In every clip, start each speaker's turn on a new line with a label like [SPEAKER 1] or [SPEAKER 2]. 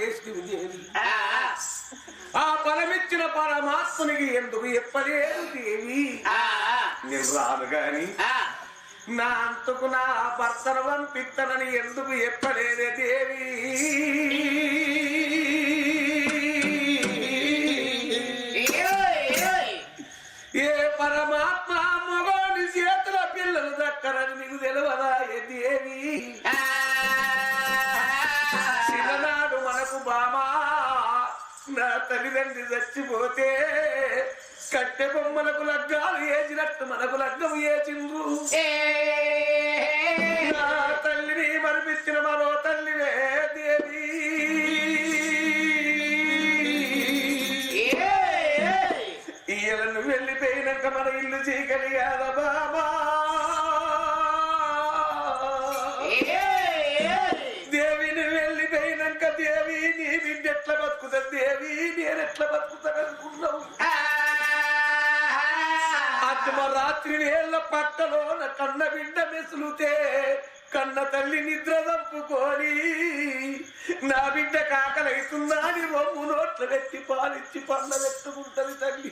[SPEAKER 1] చేసింది దేవి ఆ ఫలమిచ్చిన పరమాత్మునికి ఎందుకు ఎప్పలేదు దేవి నేను రాను గాని నా అంతకు నా భర్తను పంపిత్తనని ఎందుకు ఎప్పలేదే దేవి ఏ పరమాత్మ మగోని చేతుల పిల్లలు దక్కరని నీకు తెలియదా ఏ దేవి తల్లిదండ్రి చచ్చిపోతే కట్టె బొమ్మలకు లగ్గాలు ఏచినట్టు మనకు లగ్గం ఏచిండ్రు నా తల్లిని మరిపించిన మరో తల్లివే దేవి. ఈయలను వెళ్ళిపోయినాక మన ఇల్లు చీకటి కాదా బాబా ఎట్లా దేవి నేనెట్లా బతుకుతాననుకున్నావు? అత్తమ రాత్రి వేళ్ళ పక్కలో నా కన్న బిడ్డ మెసులుతే కన్న తల్లి నిద్ర తప్పుకొని నా బిడ్డ కాకలైతుందా అని రొమ్ము నోట్ల పెట్టి పాలిచ్చి పండ పెట్టుకుంటది తల్లి.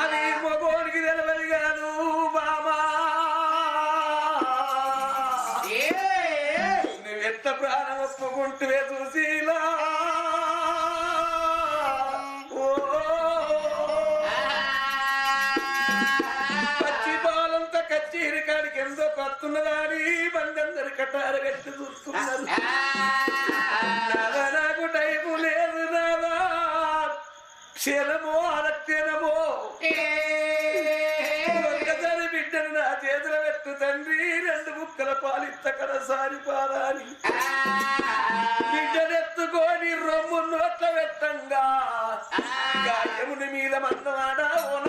[SPEAKER 1] అది మగోనికి తెలవదు గాను బామా నువ్వెంత ప్రాణం ఒప్పుకుంటువే సుశీలా ఎంతో పత్తున్నదాని బందందరి కట్టారు కట్టి చూస్తున్నారు. నాకు టైపు లేదు నాదా క్షీణమో అనక్షీణమో ఒక్కసారి బిడ్డను నా చేతుల పెట్టు తండ్రి రెండు ముక్కల పాలిత్త కడసారి పారాని. బిడ్డనెత్తుకొని రొమ్ము నోట్ల పెట్టంగా. గాయముని మీద మన్నవాడా ఓ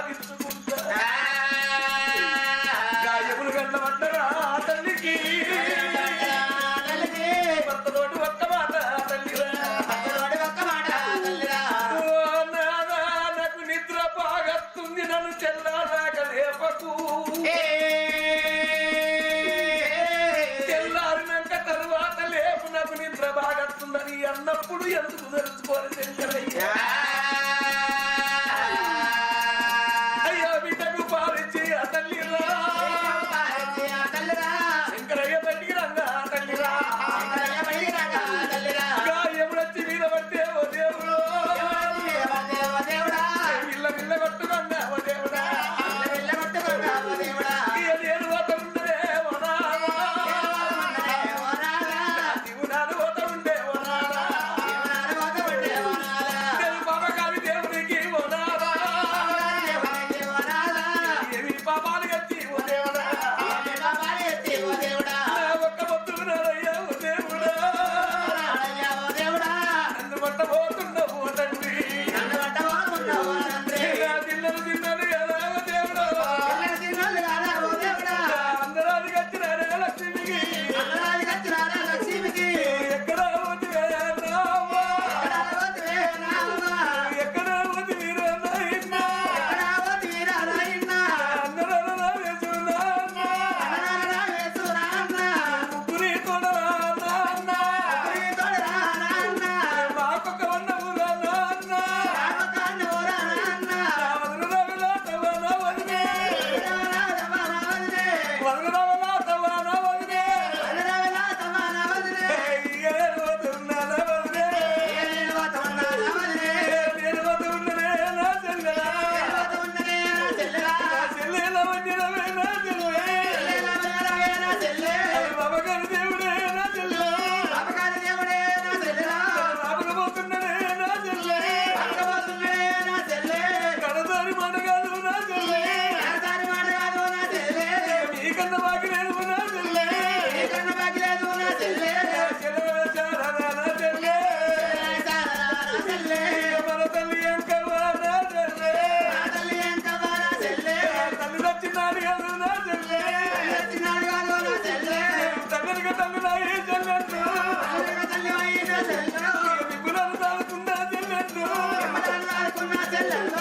[SPEAKER 1] లక్ష్మి Là do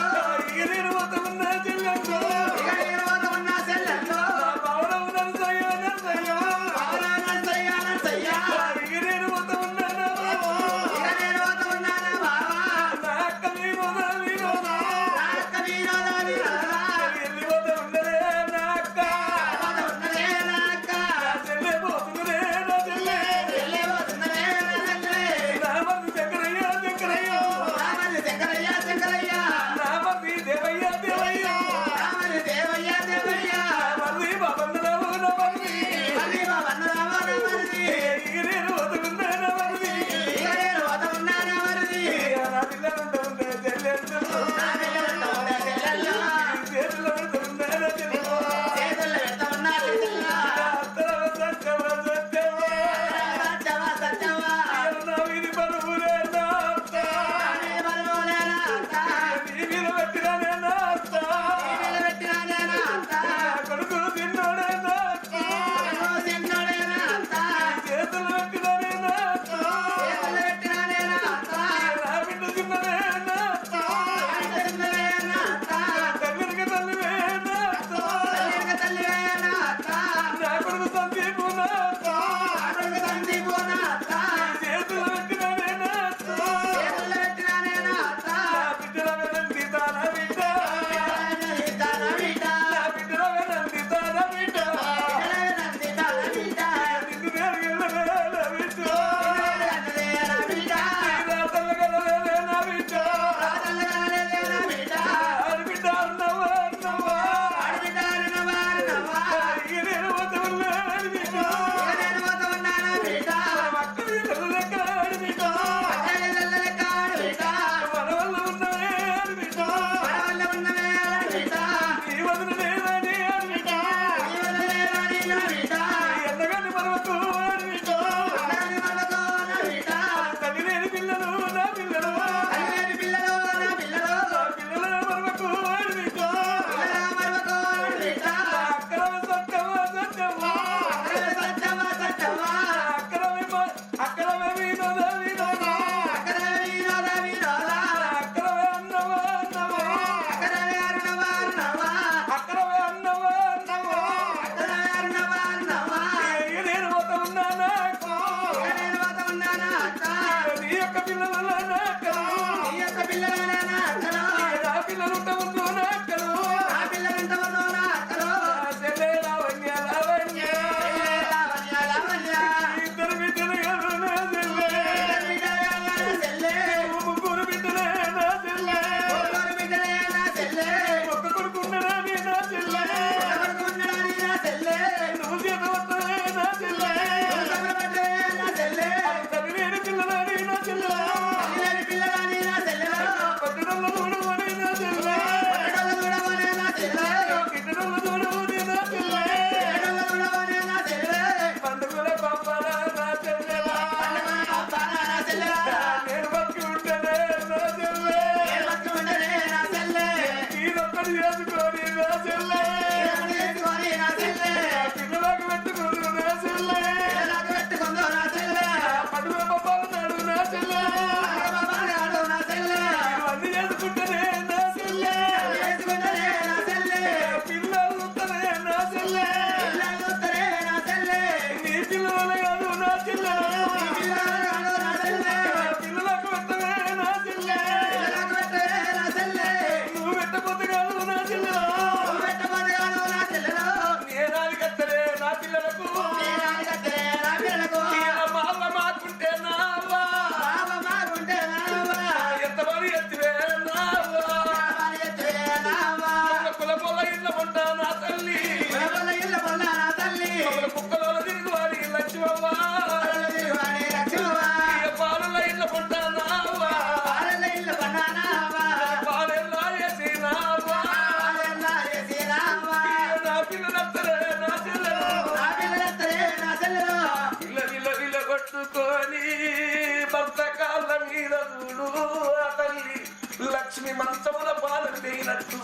[SPEAKER 1] లక్ష్మి మంచముల పాలు వేయినట్టు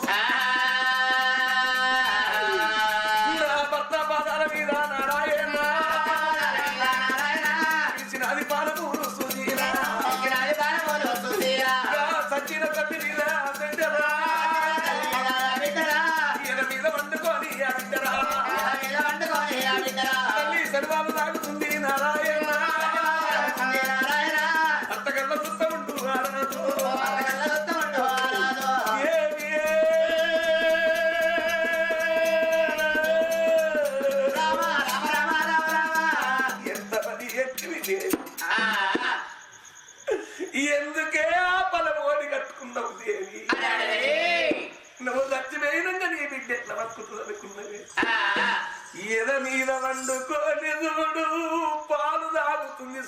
[SPEAKER 1] నా భర్త పాదాల మీద నారాయణ. పిలిచినది పాలమూరు సుధీరా. సచిన తల్లి మీద బిడ్డరా ఈయన మీద వండుకొని ఆ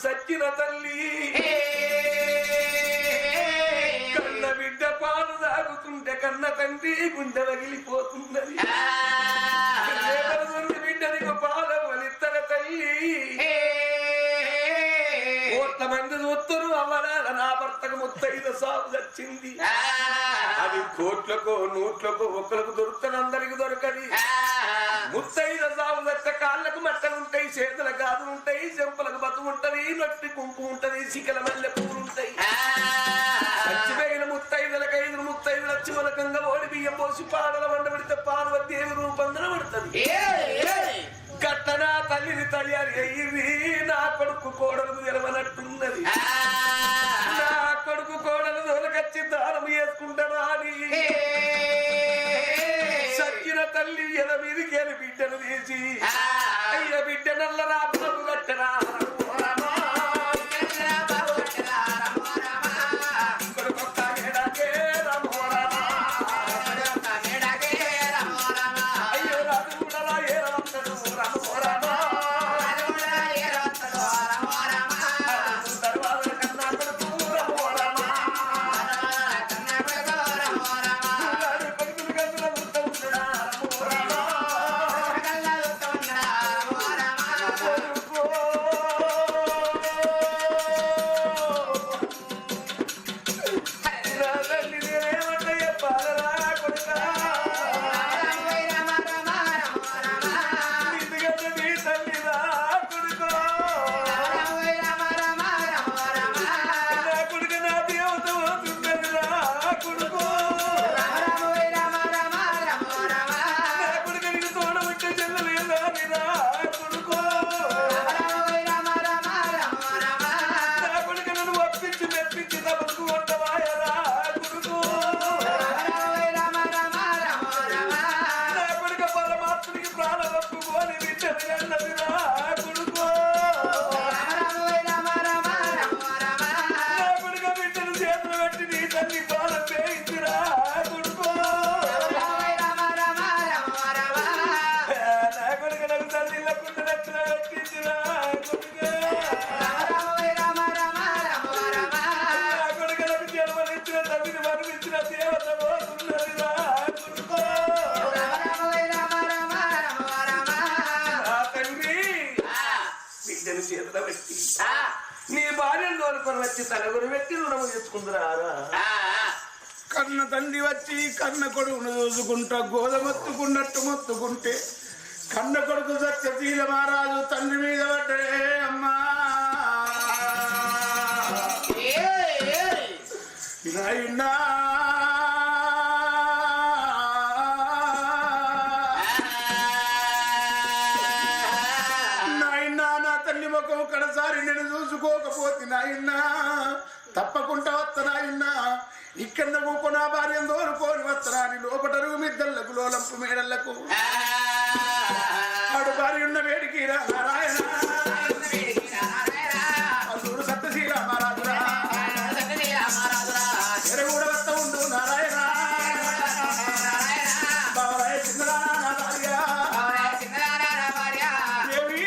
[SPEAKER 1] సచ్చిన తల్లి. కన్న బిడ్డ పాలు తాగుతుంటే కన్న తండ్రి గుండె పగిలిపోతున్నది రేపటి బిడ్డ నీకు పాలు వలిత్తన తల్లి కోట్ల మంది చూస్తారు అవ్వడాల నా భర్తకు ముత్తైద సాగు వచ్చింది. అది కోట్లకు నూట్లకు ఒక్కలకు దొరుకుతుంది అందరికి దొరకది. ముత్తైద గాజులు ఉంటాయి చెంపలకు బతు ఉంటది నొట్టి కుంకు ఉంటది సికల మల్లె పూలు ఉంటాయి. చచ్చిపోయిన ముత్తైదులకు ఐదు ముత్తైదులు వచ్చి మొలకంగా ఓడి బియ్యం పోసి పాడల వండ పెడితే పార్వతి దేవి రూపంగా పడుతుంది. గట్టనా తల్లిని తల్లి అయ్యి నా కొడుకు కోడలకు తెలవనట్టున్నది. నా కొడుకు కోడలు దొరకచ్చి దానం చేసుకుంటారా అని సచ్చిన తల్లి ఎద మీదకి బిడ్డను తీసి అయ్య బిడ్డ నల్ల Gerard. తండ్రి వచ్చి
[SPEAKER 2] కన్న కొడుకును చూసుకుంటా గోధమొత్తుకున్నట్టు మొత్తుకుంటే కన్న కొడుకు సత్యశీల మహారాజు తండ్రి మీద పడ్డే అమ్మా. నాయనా నాయనా నా తల్లి ముఖం కడసారి నేను చూసుకోకపోతే నాయనా వస్తరాని లోపటరుగు మిద్దళ్ళకు లోలంపు మేడళ్ళకు భార్య ఉన్న వేడికి రా నారాయణ అల్లుడు సత్యశీల మహారాజురా. ఎరగూడ వస్త ఉండు నారాయణ. బావరాయ చిన్నరానా నా భార్య. దేవి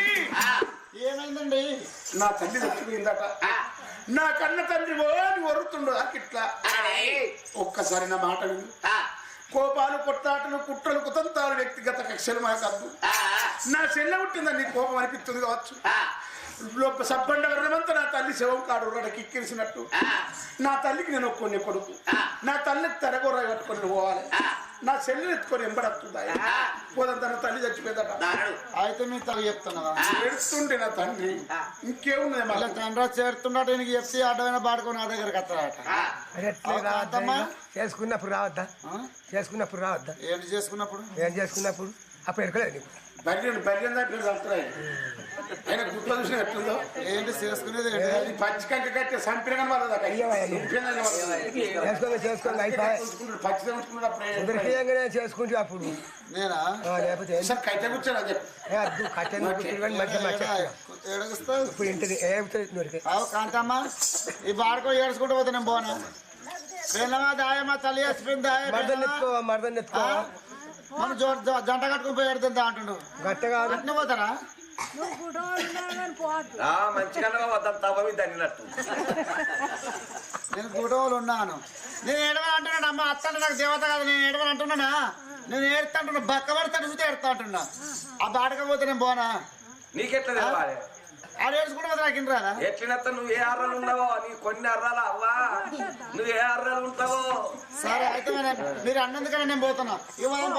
[SPEAKER 2] ఏమైందండి? నా తల్లి చచ్చిపోయిందట. నా కన్న తండ్రి ఓ అని వరుతుండు అట్లా ఒక్కసారి నా మాట విను. కోపాలు కొట్లాటలు కుట్రలు కుతంతాలు వ్యక్తిగత కక్షలు మనకద్దు నా చెల్లె పుట్టిందని నీ కోపం అనిపిస్తుంది కావచ్చు. సబ్బండ వర్ణమంతా నా తల్లి శవం కాడు రడకి ఎక్కిరిసినట్టు నా తల్లికి నేను ఒక్కొని కొడుకు. నా తల్లికి తెరగొర్ర కట్టుకొని పోవాలి. నా చెల్లెని ఎత్తుకొని ఎంబడత్తుందా? పోదంతా నా తల్లి చచ్చిపోయిందట.
[SPEAKER 3] అయితే మీ తల్లి చెప్తున్నదా?
[SPEAKER 2] ఏడుస్తుంటే నా తండ్రి. ఇంకేమున్నది
[SPEAKER 3] మళ్ళీ తండ్రి చేరుతున్నాడు నీకు చెప్తే అడ్డమైన పాడుకొని నా దగ్గరికి వస్తాడట?
[SPEAKER 4] చేసుకున్నప్పుడు రావద్దా? చేసుకున్నప్పుడు రావద్దా?
[SPEAKER 3] ఏంటి చేసుకున్నప్పుడు?
[SPEAKER 4] ఏం చేసుకున్నప్పుడు? అప్పుడు ఎరకలేదు నీకు?
[SPEAKER 2] బర్రెలు బర్రెలు దాంట్లో చంపుతాయి ఆయన గుట్లో చూసిన ఎట్లుందో?
[SPEAKER 3] ఏంటి చేసుకునేది
[SPEAKER 2] పచ్చి కట్టి సంపిన కానీ వాళ్ళ ఉంచుకున్నప్పుడు
[SPEAKER 4] చేసుకుంటే అప్పుడు.
[SPEAKER 3] నేనా?
[SPEAKER 4] ఆ, లేకపోతే
[SPEAKER 2] కైతే కూర్చోని చెప్పి
[SPEAKER 4] ఇప్పుడు ఇంటిది ఏమిటి
[SPEAKER 3] కాంతమ్మ ఈ బాడుకో ఏడ్చుకుంటూ పోతే నేను పోనా? పెళ్ళమా దాయమా తల్లి వేసిపోయింది
[SPEAKER 4] మరదలు ఎత్తుకో మరదలు ఎత్తుకో
[SPEAKER 3] మనం జంట కట్టుకుని పోయి ఎడుతుందా అంటుండు?
[SPEAKER 4] గట్టగా
[SPEAKER 3] అట్నే పోతారా?
[SPEAKER 5] నువ్వు
[SPEAKER 1] మంచిగా వద్దాం
[SPEAKER 3] నేను కుటుంబంలో ఉన్నాను నేను ఏడవని అంటున్నాను అమ్మ అత్త అంటే నాకు దేవత కాదు నేను ఏడవని అంటున్నానా? నేను ఏడుతా అంటున్నా బక్క పడితే చూస్తే ఏడుతా అంటున్నా. ఆ బాడకపోతే నేను పోనా?
[SPEAKER 1] నీకెట్లా తెలవాలి? ఎట్లినత్త నువ్వు ఏ అర్రలు ఉన్నావో? నీ కొన్ని అర్రాలు? అవ్వా నువ్వు ఏ అర్రాలు ఉంటావో?
[SPEAKER 3] సరే అయితే మరి అన్నందుకనే నేను పోతున్నా. ఇవ్వడం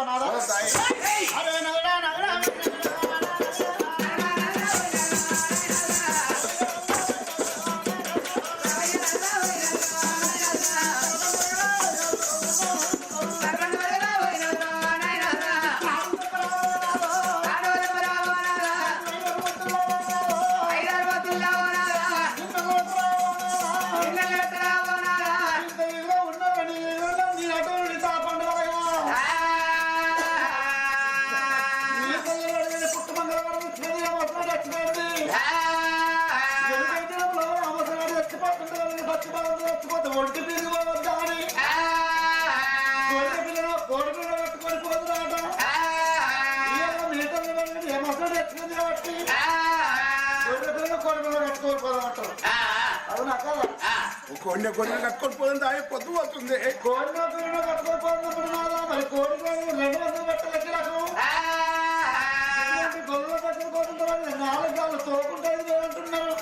[SPEAKER 3] అవునా కదా
[SPEAKER 2] కొన్ని కొన్ని కట్టుకొని పోతుంది దాని పొద్దు పోతుంది
[SPEAKER 3] కోడి పిల్లలు కట్టుకొని పోతున్నప్పుడు మరి కోడి పిల్లలు రెండు వందలు పెట్టలకి నాకు ఇలాంటి గొల్లలు కట్టుకోకుండా నాలుగు గాలు తోకుంటుంది అంటున్నారు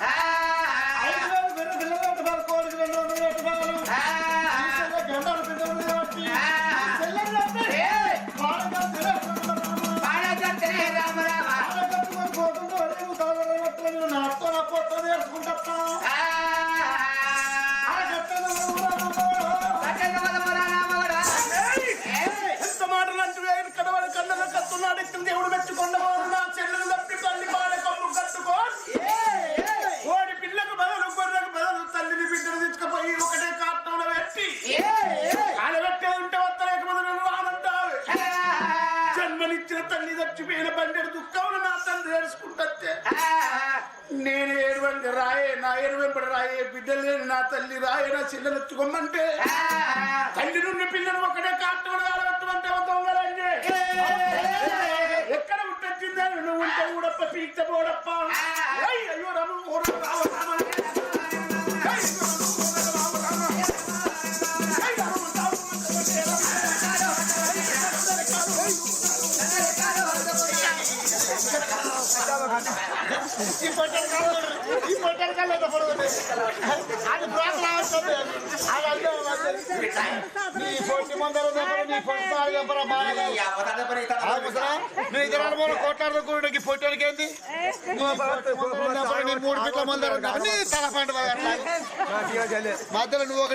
[SPEAKER 2] కళ్ళలో దేవుడు మెచ్చుకొండవాడు నా చెల్లెలు తప్పి తల్లి పాడే కమ్ము కట్టుకో కోడి పిల్లకు బదులు గొర్రెకు బదులు తల్లిని బిడ్డను తీసుకుపోయి ఒకటే కాటంలో పెట్టి కాలబెట్టే ఉంటే వత్తలేక బదులు రానంటావు జన్మనిచ్చిన తల్లి చచ్చిపోయిన బండెడు దుఃఖములు నా తల్లి ఏడుచుకుంటే నేను ఏడువంటి రాయే నా ఎరువెంపడి రాయే బిడ్డలు లేని నా తల్లి రాయే నా చెల్లెలు ఎత్తుకోమంటే తల్లి నుండి పిల్లలు ఒకటే కాటంలో
[SPEAKER 3] ఈ పొట్టలు కాదు ఈ పొట్టలు కాదు ఎంత అది బ్రాక్ అది అర్థం నీ పొట్టి నీ పొట్టి చెప్పరా బాగా నువ్వు ఇద్దరు అనుభవం ఈ ఏంది నీ మూడు పిట్ల మందరం నీ తల పండు మధ్యలో నువ్వు ఒక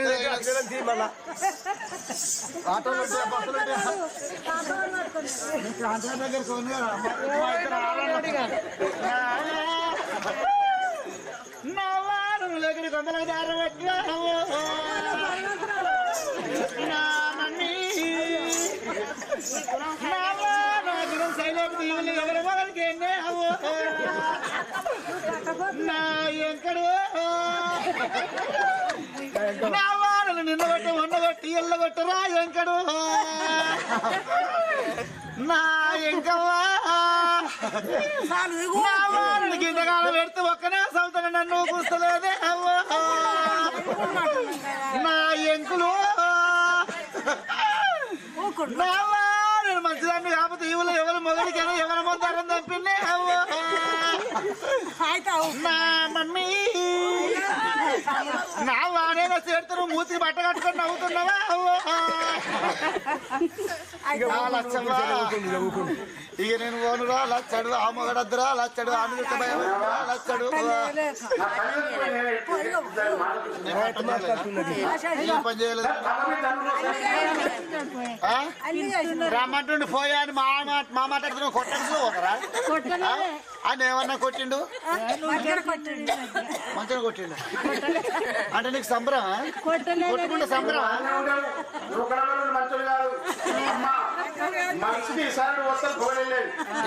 [SPEAKER 3] మా- మా ఇద్దరు ఆడాలి. నా వారు దగ్గర కొందరు దారి నా మమ్మీ నా వారు దగ్గర సైలెంట్ ఎవరి మొదలకి నా ఎంకడు నా నా వారలు గింతకాలం పెడితే ఒక్కనే సౌతన నన్ను కూస్తలేదే అవ్వా. నా ఎంకులు. నేను మంచిదాన్ని కాకపోతే ఇవ్వలే ఎవరు మొదటికైనా ఎవరి తప్పింది అవ్వో.
[SPEAKER 5] అయితే అవు.
[SPEAKER 3] నా చేడుతున్న మూతి బట్ట కట్టుకొని నవ్వుతున్నావా. ఇక నేను పోనురా లచ్చడు ఆ మొగడద్దురా లచ్చడు ఆ మీద భయం లచ్చడు. పని చేయలేదు. రమ్మంటుండి పోయా అని మా మాట మా మాట్లాడుతున్నా కొట్టడు పోతారా
[SPEAKER 5] కొట్టలేదే.
[SPEAKER 3] ఆయన ఏమన్నా కొట్టిండు?
[SPEAKER 5] మంచిగా కొట్టండి.
[SPEAKER 3] అంటే నీకు సంబరం. కొట్టుకుంటే సంబరం?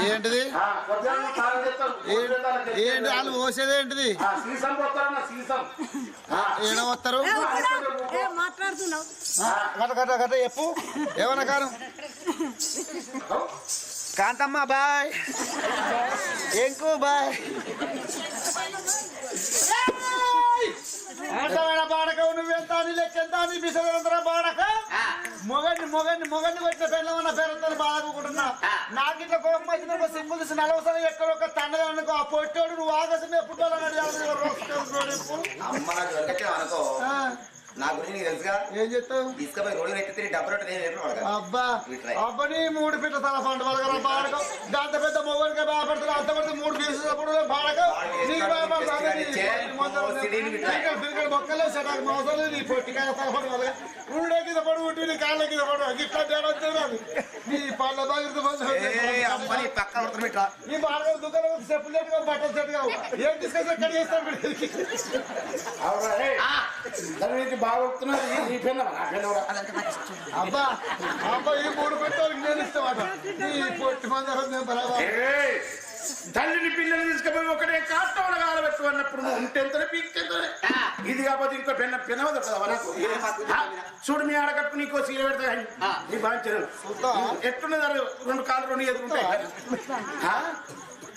[SPEAKER 3] ఏంటిది? ఏంటి? వాళ్ళు పోసేది ఏంటిది? ఏడ వస్తారు? గట గట గట చెప్పు. ఏమన్నా కాను? కాంతమ్మ బాయ్. ఎంకు బాయ్? అందమైన బాడక నువ్వెంత అని లెక్కెంత అని బిసరంతర బాడక? మొగండి మొగండి మొగండి వచ్చిన పెళ్ళమన్న పేరుతో బాగుకుంటున్నా నాకు ఇట్లా కోపం వచ్చిన సింపుల్ తీసి నలవసరం ఎక్కడ ఒక తండ్రి అనుకో ఆ పొట్టోడు నువ్వు ఆగసం ఎప్పుడు
[SPEAKER 6] అనుకో. నా గురించి నీకు తెలుసుగా?
[SPEAKER 3] ఏం చెప్తావు
[SPEAKER 6] తీసుకుపోయి రోడ్డు ఎత్తి డబ్బు రొట్టె నేను ఎట్లు
[SPEAKER 3] అబ్బా అబ్బని మూడు పిట్ట తల పంట వలగర బాడకం. దాంత పెద్ద మొగలికి బాధపడుతున్నా అంత పడితే మూడు పీసులు అప్పుడు బాడకం. నీకు బాధపడుతుంది మొక్కలే సెటాకు మోసాలు నీ పొట్టికాయ తల పంట వలగ ఊడే కింద పడు ఉంటే నీ కాళ్ళ కింద పడు గిట్లా తేడా వచ్చేది నీ పళ్ళ బాగా
[SPEAKER 6] నీ
[SPEAKER 3] బాగా దుకాణం చెప్పులు బట్టలు ఏం తీసుకొని ఎక్కడ చేస్తాను
[SPEAKER 2] బాగా నా.
[SPEAKER 3] అబ్బా అబ్బా ఈ మూడు పెట్టాలి నేను ఇస్తామాట నీ పొట్టి మందరం నేను బరాబర్
[SPEAKER 2] ఏయ్, తల్లిని పిల్లలు తీసుకుపోయి ఒకటే కాటవల కాలబెట్టు అన్నప్పుడు నువ్వు ఉంటేంతనే పీక్తేంతనే ఇది కాకపోతే ఇంకో పెన్న చూడు మీ ఆడకట్టు నీకో సీర పెడతా నీ బాధ్యత ఎట్టున్నది అది? రెండు కాళ్ళు రెండు ఎదురుంటాయి ఆ?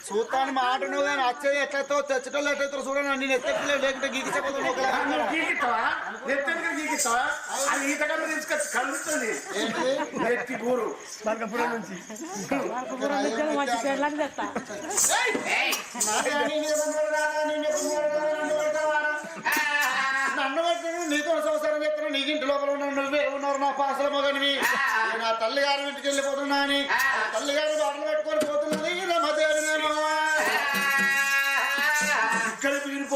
[SPEAKER 3] చూస్తాను మాట నువ్వు కానీ వచ్చేది ఎట్లయితే తెచ్చటోళ్ళు ఎట్లయితే చూడండి నేను ఎత్తట్లే లేకుంటే
[SPEAKER 5] తెస్తా.
[SPEAKER 3] నన్ను పట్టుకుని నీతో సంవత్సరం చెప్తున్నా నీకు ఇంటి లోపల నువ్వే ఉన్నారు నా పాసల మొగనివి. నా తల్లి గారి ఇంటికి వెళ్ళిపోతున్నా అని. తల్లి గారి బాటలు పెట్టుకొని పోతున్నది
[SPEAKER 2] ఇక్కడ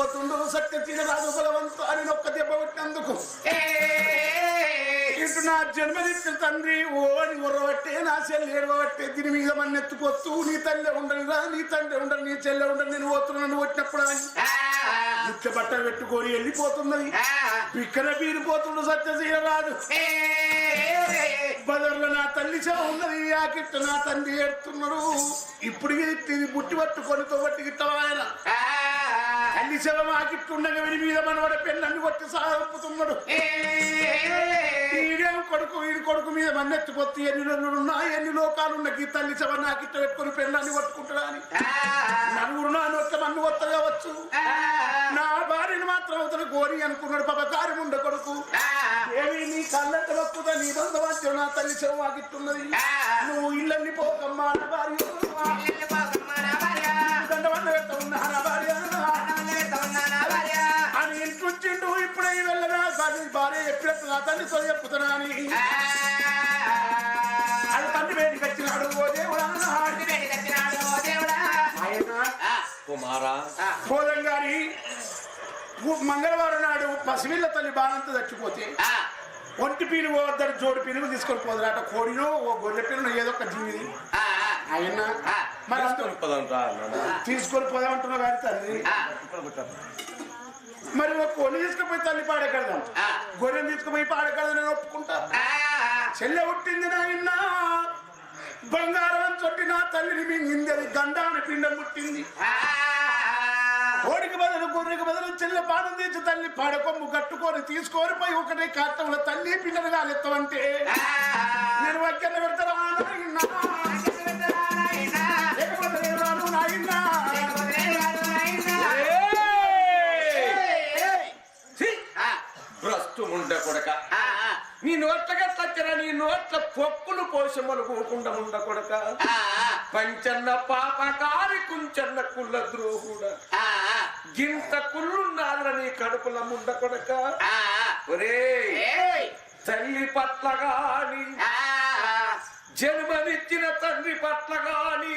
[SPEAKER 2] పీడిపోతుండో సత్య తినరాదు బలవంతు అని ఒక్క దెబ్బ కొట్టినందుకు. ఇటు నా జన్మనిచ్చిన తండ్రి ఓ అని ఉర్రబట్టే నా చెల్లి ఏడవబట్టే దీని మీద మన్నెత్తుకొత్తూ నీ తల్లి ఉండనిరా నీ తండ్రి ఉండని నీ చెల్లె ఉండని నేను పోతున్నాను కొట్టినప్పుడు అని. ముఖ్య బట్టలు పెట్టుకొని వెళ్ళిపోతున్నది. పిక్కన పీరిపోతుండు సత్యశీల రాదు బదర్లో నా తల్లి చెవ ఉన్నది ఆకిట్ట నా తండ్రి ఏడుతున్నాడు. ఇప్పుడు ఇది బుట్టి పట్టుకొని తోబట్టి గిట్టవా తల్లి శవం ఆకిట్టుండగా విని మీద మనవడ పెళ్ళన్ని కొట్టి సాగుతున్నాడు ఈడేం కొడుకు ఈడి కొడుకు మీద మన్నెత్తిపోతే ఎన్ని ఉన్నా ఎన్ని లోకాలు ఉన్నాయి ఈ తల్లి శవం నాకిట్ట పెట్టుకొని పెళ్ళన్ని కొట్టుకుంటాడా అని. నలుగురు నా నొక్క మన్ను కొత్త కావచ్చు నా భార్యను మాత్రం అవుతాడు కోరి అనుకున్నాడు పాప కార్యం ఉండ కొడుకు. ఏమి నీ కళ్ళంట వస్తుందా నీ బంధవాద్యం నా తల్లి శవం ఆకిట్టున్నది నువ్వు ఇల్లన్ని పోకమ్మా నా భార్య చెప్పినట్టు నా. చెప్పుతున్నా అని అది తండ్రి వేడికి వచ్చినాడు ఓ దేవుడా. ఆయన
[SPEAKER 1] కుమారా.
[SPEAKER 2] పోలం గారి మంగళవారం నాడు పసిపిల్ల తల్లి బాణంతో చచ్చిపోతే ఒంటి పీను పోవద్దని జోడు పీనుగు తీసుకొని పోదురు అట కోడినో ఓ గొర్రె పీను ఏదో ఒక జీవిది ఆయన మరి తీసుకొని పోదామంటున్నావు కానీ తల్లి. మరి ఒక కొన్ని తీసుకుపోయి తల్లి పాడకడదాం గొర్రెని తీసుకుపోయి పాడకడదాం నేను ఒప్పుకుంటా. చెల్లె పుట్టింది నాయన. బంగారం చొట్టి నా తల్లిని మింగింది అది గండాన్ని పిండం పుట్టింది. కోడికి బదులు గొర్రెకి బదులు చెల్లె పాదం తీసి తల్లి పాడకొమ్ము కట్టుకొని తీసుకొని పోయి ఒకటే కాటంలో తల్లి పిల్లలు కాలెత్తమంటే నేను పెడతారా నాయనా?
[SPEAKER 1] కొడక. నీ నోట్లగా సచ్చరా నీ నోట్ల పొక్కులు పోషమలు పోకుండా ఉండ కొడక. పంచన్న పాపకారి కుంచన్న కుళ్ళ ద్రోహుడ. గింత కుళ్ళున్నారా నీ కడుపుల ముండ కొడక. ఒరే తల్లి పట్ల గాని జన్మనిచ్చిన తండ్రి పట్ల గాని